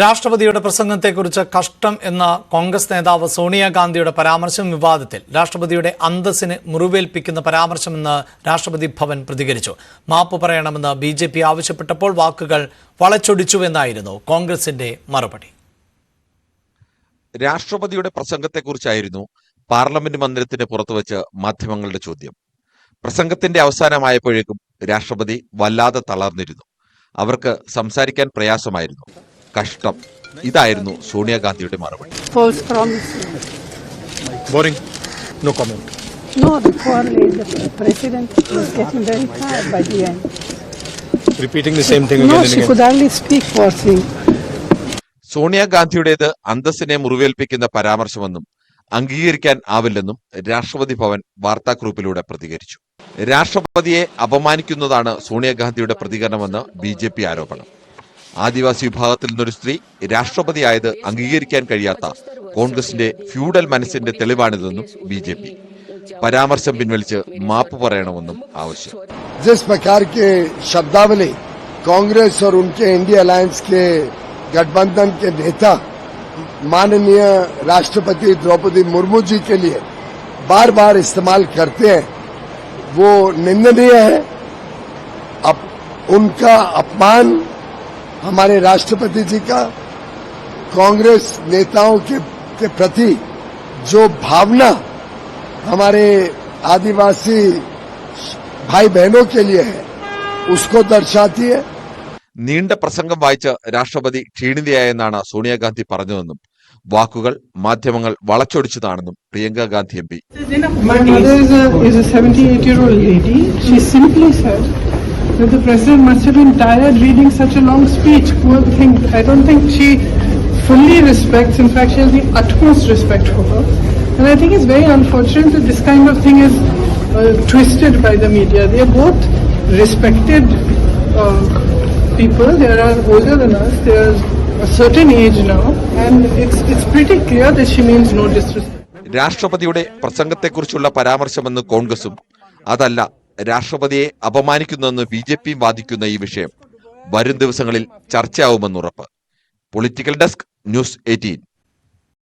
രാഷ്ട്രപതിയുടെ പ്രസംഗത്തെക്കുറിച്ച് കഷ്ടം എന്ന കോൺഗ്രസ് നേതാവ് സോണിയാഗാന്ധിയുടെ പരാമർശം വിവാദത്തിൽ രാഷ്ട്രപതിയുടെ അന്തസ്സിന് മുറിവേൽപ്പിക്കുന്ന പരാമർശമെന്ന് രാഷ്ട്രപതി ഭവൻ പ്രതികരിച്ചു. മാപ്പ് പറയണമെന്ന് ബി ജെ പി ആവശ്യപ്പെട്ടപ്പോൾ വാക്കുകൾ വളച്ചൊടിച്ചുവെന്നായിരുന്നു കോൺഗ്രസിന്റെ മറുപടി. രാഷ്ട്രപതിയുടെ പ്രസംഗത്തെക്കുറിച്ചായിരുന്നു പാർലമെന്റ് മന്ദിരത്തിന് പുറത്തുവച്ച് മാധ്യമങ്ങളുടെ ചോദ്യം. പ്രസംഗത്തിന്റെ അവസാനമായപ്പോഴേക്കും രാഷ്ട്രപതി വല്ലാതെ തളർന്നിരുന്നു. അവർക്ക് സംസാരിക്കാൻ പ്രയാസമായിരുന്നു. കഷ്ടം. ഇതായിരുന്നു സോണിയാഗാന്ധിയുടെ മറുപടി. സോണിയാഗാന്ധിയുടേത് അന്തസ്സിനെ മുറിവേൽപ്പിക്കുന്ന പരാമർശമെന്നും അംഗീകരിക്കാൻ ആവില്ലെന്നും രാഷ്ട്രപതി ഭവൻ വാർത്താ ഗ്രൂപ്പിലൂടെ പ്രതികരിച്ചു. രാഷ്ട്രപതിയെ അപമാനിക്കുന്നതാണ് സോണിയാഗാന്ധിയുടെ പ്രതികരണമെന്ന് ബി ജെ പി ആരോപണം. ആദിവാസി വിഭാഗത്തിൽ നിന്നൊരു സ്ത്രീ രാഷ്ട്രപതിയായത് അംഗീകരിക്കാൻ കഴിയാത്ത കോൺഗ്രസിന്റെ ഫ്യൂഡൽ മനസ്സിന്റെ തെളിവാണിതെന്നും ബി ജെ പി പരാമർശം പിൻവലിച്ച് മാപ്പ് പറയണമെന്നും ആവശ്യം जिस प्रकार के शब्दावली कांग्रेस और उनके इंडिया अलायंस के गठबंधन के नेता माननीय राष्ट्रपति द्रौपदी मुर्मू जी के लिए बार बार इस्तेमाल करते हैं वो निंदनीय है अब उनका अपमान हमारे राष्ट्रपति जी का कांग्रेस नेताओं के, के प्रति जो भावना हमारे आदिवासी भाई बहनों के लिए है उसको दर्शाती है നീണ്ട പ്രസംഗം വായിച്ച് രാഷ്ട്രപതി ക്ഷീണിതയായെന്നാണ് സോണിയാഗാന്ധി പറഞ്ഞതെന്നും വാക്കുകൾ മാധ്യമങ്ങൾ വളച്ചൊടിച്ചതാണെന്നും Priyanka Gandhi M P My mother is a, is a 78 year old lady. She simply said that the president must have been tired reading such a long speech. Poor thing. I don't think she fully respects, in fact, she has the utmost respect for her. And I think it's very unfortunate that this kind of thing is uh, twisted by the media. They are both respected uh, people. They are older than us. They are a certain age now. And it's, it's pretty clear that she means no disrespect. രാഷ്ട്രപതിയുടെ പ്രസംഗത്തെക്കുറിച്ചുള്ള പരാമർശമെന്ന് കോൺഗ്രസും അതല്ല രാഷ്ട്രപതിയെ അപമാനിക്കുന്നുവെന്ന് B J പിയും വാദിക്കുന്ന ഈ വിഷയം വരും ദിവസങ്ങളിൽ ചർച്ചയാവുമെന്നുറപ്പ്. Political desk news eighteen.